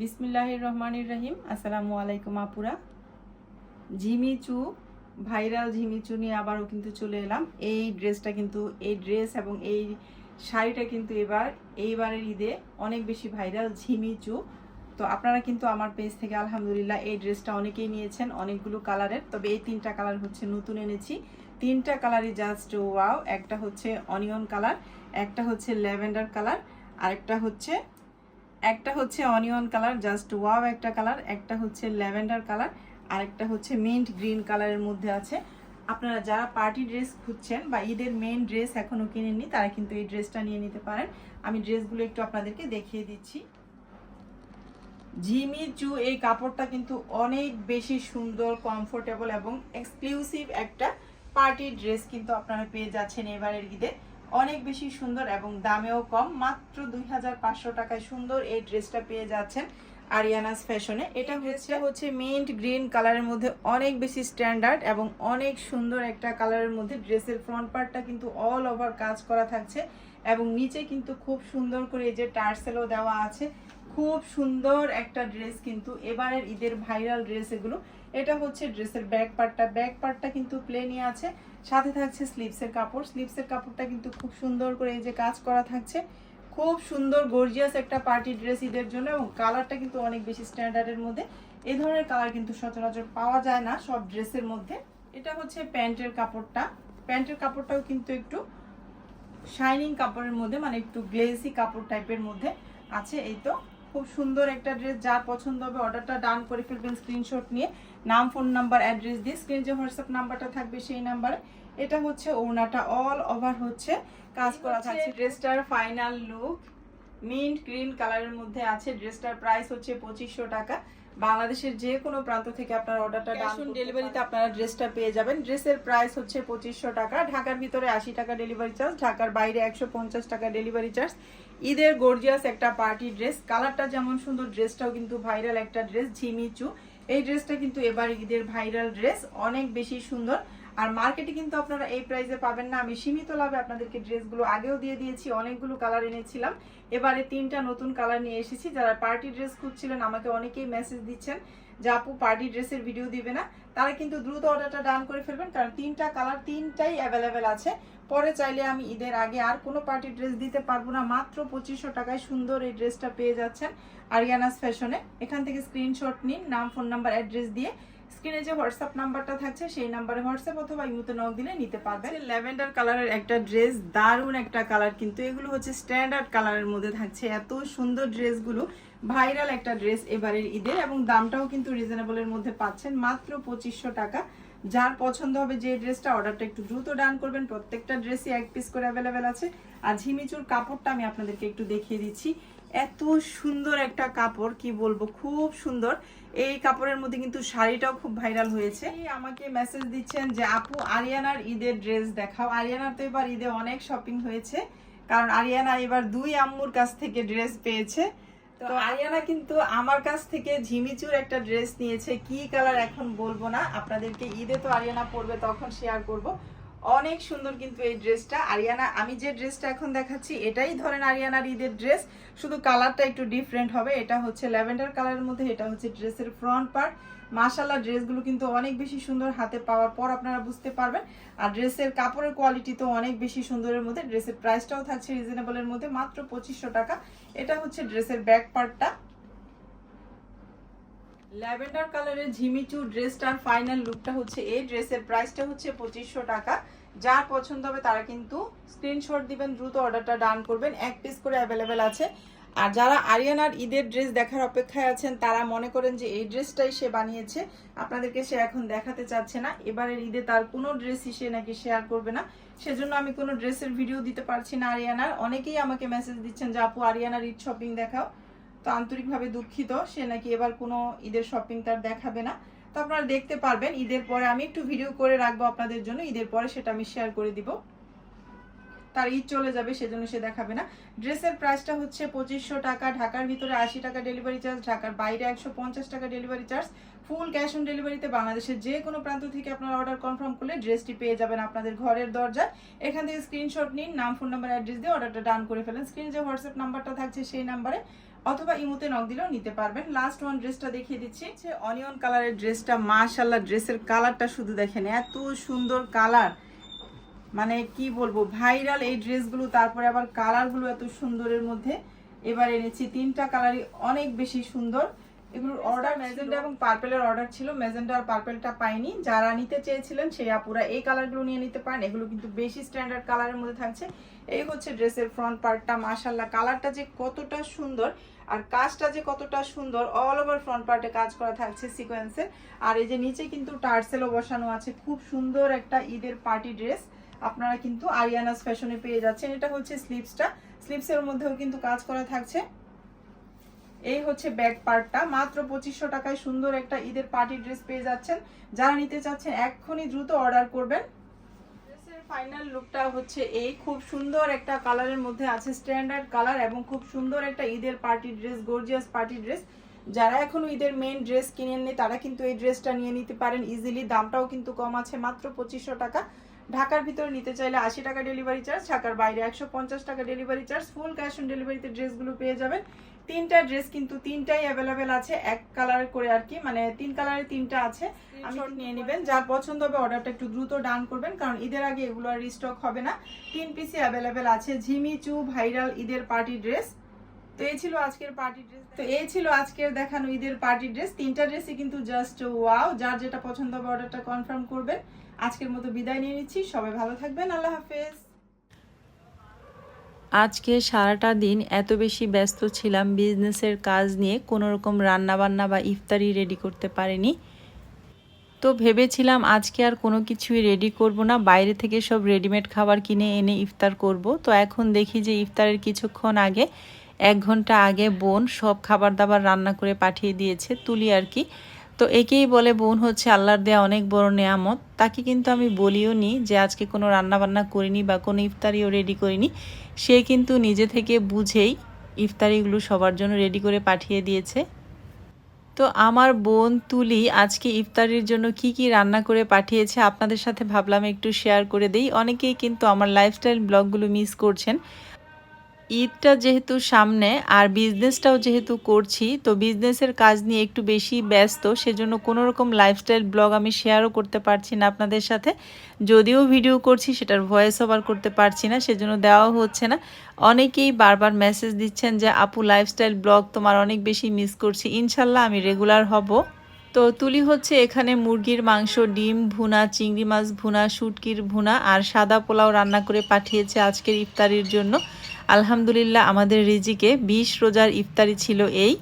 বিসমিল্লাহির রহমানির রহিম। আসসালামু আলাইকুম আপুরা। ঝিমিচু ভাইরাল ঝিমিচু নিয়ে আবারও কিন্তু চলে এলাম। এই ড্রেসটা কিন্তু, এই ড্রেস এবং এই শাড়িটা কিন্তু এবার, এইবারের ঈদে অনেক বেশি ভাইরাল ঝিমিচু তো আপনারা কিন্তু আমার পেজ থেকে আলহামদুলিল্লাহ এই ড্রেসটা অনেকেই নিয়েছেন, অনেকগুলো কালারের। তবে এই তিনটা কালার হচ্ছে নতুন এনেছি। তিনটা কালারই জাস্ট ওয়াও একটা হচ্ছে অনিয়ন কালার, একটা হচ্ছে ল্যাভেন্ডার কালার, আরেকটা হচ্ছে একটা হচ্ছে অনিয়ন কালার জাস্ট ওয়াও একটা কালার একটা হচ্ছে ল্যাভেন্ডার কালার আর একটা হচ্ছে মিন্ট গ্রিন কালারের মধ্যে আছে। আপনারা যারা পার্টি ড্রেস খুঁজছেন বা ঈদের মেন ড্রেস এখনও কিনেননি, তারা কিন্তু এই ড্রেসটা নিয়ে নিতে পারেন। আমি ড্রেসগুলো একটু আপনাদেরকে দেখিয়ে দিচ্ছি। ঝিমি চু, এই কাপড়টা কিন্তু অনেক বেশি সুন্দর কমফোর্টেবল এবং এক্সক্লুসিভ একটা পার্টি ড্রেস কিন্তু আপনারা পেয়ে যাচ্ছেন এবারের ঈদে। অনেক বেশি সুন্দর এবং দামেও কম। মাত্র দুই হাজার পাঁচশো টাকায় সুন্দর এই ড্রেসটা পেয়ে যাচ্ছেন আরিয়ানাস ফ্যাশনে। এটা হচ্ছে হচ্ছে মিন্ট গ্রিন কালারের মধ্যে অনেক বেশি স্ট্যান্ডার্ড এবং অনেক সুন্দর একটা কালারের মধ্যে ড্রেসের ফ্রন্ট পার্টটা কিন্তু অল ওভার কাজ করা থাকছে এবং নিচে কিন্তু খুব সুন্দর করে এই যে টার্সেলও দেওয়া আছে। খুব সুন্দর একটা ড্রেস কিন্তু এবারের ঈদের ভাইরাল ড্রেস এগুলো। এটা হচ্ছে ড্রেসের ব্যাক পার্টটা ব্যাক পার্টটা কিন্তু প্লেনই আছে। সাথে থাকছে স্লিভসের কাপড়। স্লিভসের কাপড়টা কিন্তু খুব সুন্দর করে এই যে কাজ করা থাকছে। খুব সুন্দর গর্জিয়াস একটা পার্টি ড্রেস ঈদের জন্য এবং কালারটা কিন্তু অনেক বেশি স্ট্যান্ডার্ডের মধ্যে। এই ধরনের কালার কিন্তু সচরাচর পাওয়া যায় না সব ড্রেসের মধ্যে। এটা হচ্ছে প্যান্টের কাপড়টা। প্যান্টের কাপড়টাও কিন্তু একটু শাইনিং কাপড়ের মধ্যে মানে একটু গ্লেসি কাপড় টাইপের মধ্যে আছে এই তো। খুব সুন্দর একটা ড্রেস যার পছন্দ হবে অর্ডারটা ডান করে ফেলবেন স্ক্রিনশট নিয়ে। নাম ফোন নাম্বার অ্যাড্রেস দিয়ে স্ক্রিনে যে হোয়াটসঅ্যাপ নাম্বারটা থাকবে সেই নাম্বারে এটা হচ্ছে ওড়নাটা অল ওভার হচ্ছে। কাজ করা থাকছে ড্রেসটার ফাইনাল লুক মিন্ট গ্রিন কালারের মধ্যে আছে। ড্রেসটার প্রাইস হচ্ছে পঁচিশশো টাকা। বাংলাদেশের যে কোনো প্রান্ত থেকে আপনার অর্ডারটা ডান ডেলিভারিতে আপনারা ড্রেসটা পেয়ে যাবেন। ড্রেসের প্রাইস হচ্ছে পঁচিশশো টাকা। ঢাকার ভিতরে আশি টাকা ডেলিভারি চার্জ ঢাকার বাইরে একশো পঞ্চাশ টাকা ডেলিভারি চার্জ ঈদের গর্জিয়াস একটা পার্টি ড্রেস কালারটা যেমন সুন্দর ড্রেসটাও কিন্তু ভাইরাল একটা ড্রেস ঝিমিচু। এই ড্রেসটা কিন্তু এবার ঈদের ভাইরাল ড্রেস অনেক বেশি সুন্দর। আর মার্কেটে কিন্তু আপনারা এই প্রাইসে পাবেন না। আমি সীমিত লাভে আপনাদেরকে ড্রেসগুলো আগেও দিয়ে দিয়েছি, অনেকগুলো কালার এনেছিলাম। এবারে তিনটা নতুন কালার নিয়ে এসেছি। যারা পার্টি ড্রেস খুঁজছিলেন, আমাকে অনেকেই মেসেজ দিচ্ছেন যে, আপু পার্টি ড্রেসের ভিডিও দিবে না। তারা কিন্তু দ্রুত অর্ডারটা ডান করে ফেলবেন, কারণ তিনটা কালার তিনটাই অ্যাভেলেবেল আছে। পরে চাইলে আমি ঈদের আগে আর কোনো পার্টি ড্রেস দিতে পারব না। মাত্র পঁচিশশো টাকায় সুন্দর এই ড্রেসটা পেয়ে যাচ্ছেন আরিয়ানাস ফ্যাশনে এখান থেকে স্ক্রিনশট নিন, নাম ফোন নাম্বার অ্যাড্রেস দিয়ে। স্ক্রিনে যে হোয়াটসঅ্যাপ নাম্বারটা থাকছে, সেই নাম্বারে হোয়াটসঅ্যাপ অথবা ইমুতে নক দিলে নিতে পারবেন ল্যাভেন্ডার কালারের একটা ড্রেস, দারুণ একটা কালার, কিন্তু এগুলো হচ্ছে স্ট্যান্ডার্ড কালারের মধ্যে থাকছে। এত সুন্দর ড্রেসগুলো, ভাইরাল একটা ড্রেস এবারের ঈদের এবং দামটাও কিন্তু রিজনেবলের মধ্যে পাচ্ছেন মাত্র পঁচিশশো টাকা। যার পছন্দ হবে যে ড্রেসটা, অর্ডারটা একটু দ্রুত ডান করবেন। প্রত্যেকটা ড্রেসই এক পিস করে অ্যাভেলেবেল আছে। আর ঝিমিচুর কাপড়টা আমি আপনাদেরকে একটু দেখিয়ে দিচ্ছি। এত সুন্দর একটা কাপড় কি বলব খুব সুন্দর। এই কাপড়ের মধ্যে কিন্তু শাড়িটাও খুব ভাইরাল হয়েছে। আমাকে মেসেজ দিচ্ছেন যে আপু আরিয়ানার ঈদের ড্রেস দেখাও। আরিয়ানার তো এবার ঈদে অনেক শপিং হয়েছে কারণ আরিয়ানা এবার দুই আম্মুর কাছ থেকে ড্রেস পেয়েছে। তো আরিয়ানা কিন্তু আমার কাছ থেকে ঝিমিচুর একটা ড্রেস নিয়েছে। কি কালার এখন বলব না। আপনাদেরকে ঈদে তো আরিয়ানা পরবে তখন শেয়ার করব। অনেক সুন্দর কিন্তু এই ড্রেসটা। আরিয়ানা, আমি যে ড্রেসটা এখন দেখাচ্ছি, এটাই ধরেন আরিয়ানার ঈদের ড্রেস। শুধু কালারটা একটু ডিফারেন্ট হবে। এটা হচ্ছে ল্যাভেন্ডার কালারের মধ্যে, এটা হচ্ছে ড্রেসের ফ্রন্ট পার্ট মাশাল্লাহ ড্রেসগুলো কিন্তু অনেক বেশি সুন্দর হাতে পাওয়ার পর আপনারা বুঝতে পারবেন। আর ড্রেসের কাপড়ের কোয়ালিটি তো অনেক বেশি সুন্দরের মধ্যে। ড্রেসের প্রাইসটাও থাকছে রিজনেবলের মধ্যে, মাত্র পঁচিশশো টাকা। এটা হচ্ছে ড্রেসের ব্যাক পার্টটা ল্যাভেন্ডার কালারের ঝিমিচু ড্রেসটার ফাইনাল লুকটা হচ্ছে এই ড্রেসের প্রাইসটা হচ্ছে পঁচিশশো টাকা। যার পছন্দ হবে তারা কিন্তু স্ক্রিনশট দিবেন, দ্রুত অর্ডারটা ডান করবেন। এক পিস করে অ্যাভেলেবেল আছে। আর যারা আরিয়ানার ঈদের ড্রেস দেখার অপেক্ষায় আছেন, তারা মনে করেন যে এই ড্রেসটাই সে বানিয়েছে। আপনাদেরকে সে এখন দেখাতে চাচ্ছে না। এবারের ঈদে তার কোনো ড্রেসই সে নাকি শেয়ার করবে না। সেজন্য আমি কোনো ড্রেসের ভিডিও দিতে পারছি না আরিয়ানার অনেকেই আমাকে মেসেজ দিচ্ছেন যে, আপু আরিয়ানার ঈদ শপিং দেখাও। তো আন্তরিকভাবে দুঃখিত। সে নাকি এবার কোনো ঈদের শপিং তার দেখাবে না। তো আপনারা দেখতে পারবেন, ঈদের পরে আমি একটু ভিডিও করে রাখব আপনাদের জন্য। ঈদের পরে সেটা আমি শেয়ার করে দিব। তার ঈদ চলে যাবে, সেজন্য সে দেখাবে না। ড্রেসের প্রাইসটা হচ্ছে পঁচিশশো টাকা, ঢাকার ভিতরে আশি টাকা ডেলিভারি চার্জ ঢাকার বাইরে একশো পঞ্চাশ টাকা delivery charge full cash on ডেলিভারিতে বাংলাদেশের যে কোনো প্রান্ত থেকে আপনারা অর্ডার কনফার্ম করলে ড্রেসটি পেয়ে যাবেন আপনাদের ঘরের দরজায়। এখান থেকে স্ক্রিনশট নিন, নাম ফোন নাম্বার অ্যাড্রেস দিয়ে অর্ডারটা ডান করে ফেলেন। স্ক্রিনে যে হোয়াটসঅ্যাপ নাম্বারটা থাকছে সেই নাম্বারে অথবা ইমুতে নক দিলেও নিতে পারবেন। লাস্ট ওয়ান ড্রেসটা দেখিয়ে দিচ্ছি। যে অনিয়ন কালারের ড্রেসটা মাশাল্লাহ ড্রেসের কালারটা শুধু দেখেন এত সুন্দর কালার মানে কি বলব ভাইরাল এই ড্রেসগুলো তারপরে আবার কালারগুলো এত সুন্দরের মধ্যে। এবার এনেছি তিনটা কালারই অনেক বেশি সুন্দর। এগুলোর অর্ডার ম্যাজেন্ডা এবং পার্পেলের অর্ডার ছিল। ম্যাজেন্ডা আর পার্পেলটা পাইনি। যারা নিতে চেয়েছিলেন সেই আপুরা এই কালারগুলো নিয়ে নিতে পারেন। এগুলো কিন্তু বেশি স্ট্যান্ডার্ড কালারের মধ্যে থাকছে। এই হচ্ছে ড্রেসের ফ্রন্ট পার্টটা মাশাল্লাহ কালারটা যে কতটা সুন্দর আর কাজটা যে কতটা সুন্দর অল ওভার ফ্রন্ট পার্টে কাজ করা থাকছে সিকোয়েন্সের আর এই যে নিচে কিন্তু টার্সেলও বসানো আছে, খুব সুন্দর একটা ঈদের পার্টি ড্রেস আপনারা কিন্তু আরিয়ানাস ফ্যাশনে পেয়ে যাচ্ছেন। এটা হচ্ছে স্লিপসটা স্লিপসের মধ্যেও কিন্তু কাজ করা থাকছে। এই হচ্ছে ব্যাক পার্টটা মাত্র পঁচিশশো টাকায় সুন্দর একটা ঈদের পার্টি ড্রেস পেয়ে যাচ্ছেন। যারা নিতে চাচ্ছেন, এক্ষুনি দ্রুত অর্ডার করবেন। ফাইনাল লুকটা হচ্ছে এই। খুব সুন্দর একটা কালারের মধ্যে আছে স্ট্যান্ডার্ড কালার এবং খুব সুন্দর একটা ঈদের party dress gorgeous party dress যারা এখনও ঈদের মেইন ড্রেস কিনে কিনেননি, তারা কিন্তু এই ড্রেসটা নিয়ে নিতে পারেন ইজিলি দামটাও কিন্তু কম আছে, মাত্র পঁচিশশো টাকা। ঢাকার ভিতরে নিতে চাইলে আশি টাকা ডেলিভারি চার্জ ঢাকার বাইরে একশো পঞ্চাশ টাকা delivery charge full cash on ডেলিভারিতে ড্রেসগুলো পেয়ে যাবেন। তিনটা ড্রেস কিন্তু তিনটাই অ্যাভেলেবেল আছে। এক কালার করে আর কি মানে তিন কালারের তিনটা আছে। আমি নিয়ে নেবেন। যার পছন্দ হবে অর্ডারটা একটু দ্রুত ডান করবেন কারণ ঈদের আগে এগুলো আর রিস্টক হবে না। তিন পিসি অ্যাভেলেবেল আছে ঝিমি চু ভাইরাল ঈদের পার্টি ড্রেস তো এই ছিল আজকের পার্টি ড্রেস তো এই ছিল আজকের দেখানো ঈদের পার্টি ড্রেস তিনটা ড্রেসই কিন্তু জাস্ট ওয়াও যার যেটা পছন্দ হবে অর্ডারটা কনফার্ম করবেন। আজকের মতো বিদায় নিয়ে নিচ্ছি। সবাই ভালো থাকবেন। আল্লাহ হাফেজ। আজকে সারাটা দিন এত বেশি ব্যস্ত ছিলাম বিজনেসের কাজ নিয়ে কোনো রকম রান্নাবান্না বা ইফতারি রেডি করতে পারিনি। তো ভেবেছিলাম আজকে আর কোনো কিছুই রেডি করব না, বাইরে থেকে সব রেডিমেড খাবার কিনে এনে ইফতার করব। তো এখন দেখি যে ইফতারের কিছুক্ষণ আগে, এক ঘণ্টা আগে বোন সব খাবার দাবার রান্না করে পাঠিয়ে দিয়েছে, তুলি আর কি। তো একেই বলে বোন হচ্ছে আল্লাহর দেয়া অনেক বড় নেয়ামত। তাকে কিন্তু আমি বলিও নি যে আজকে কোনো রান্না বান্না করিনি বা কোনো ইফতারিও রেডি করিনি। সে কিন্তু নিজে থেকে বুঝেই ইফতারিগুলো সবার জন্য রেডি করে পাঠিয়ে দিয়েছে। তো আমার বোন তুলি আজকে ইফতারির জন্য কি কি রান্না করে পাঠিয়েছে আপনাদের সাথে ভাবলাম একটু শেয়ার করে দেই। অনেকেই কিন্তু আমার লাইফস্টাইল ব্লগগুলো মিস করছেন। ঈদটা যেহেতু সামনে আর বিজনেসটাও যেহেতু করছি, তো বিজনেসের কাজ নিয়ে একটু বেশি ব্যস্ত, সেজন্য কোনো রকম লাইফস্টাইল ব্লগ আমি শেয়ারও করতে পারছি না আপনাদের সাথে। যদিও ভিডিও করছি, সেটার ভয়েস ওভার করতে পারছি না, সেজন্য দেওয়াও হচ্ছে না। অনেকেই বারবার মেসেজ দিচ্ছেন যে, আপু লাইফস্টাইল ব্লগ তোমার অনেক বেশি মিস করছি, ইনশাল্লাহ আমি রেগুলার হব। তো তুলি হচ্ছে এখানে মুরগির মাংস, ডিম ভুনা, চিংড়ি মাছ ভুনা, শুটকির ভুনা আর সাদা পোলাও রান্না করে পাঠিয়েছে আজকের ইফতারির জন্য। আলহামদুলিল্লাহ আমাদের রিজিকে বিশ রোজার ইফতারি ছিল এই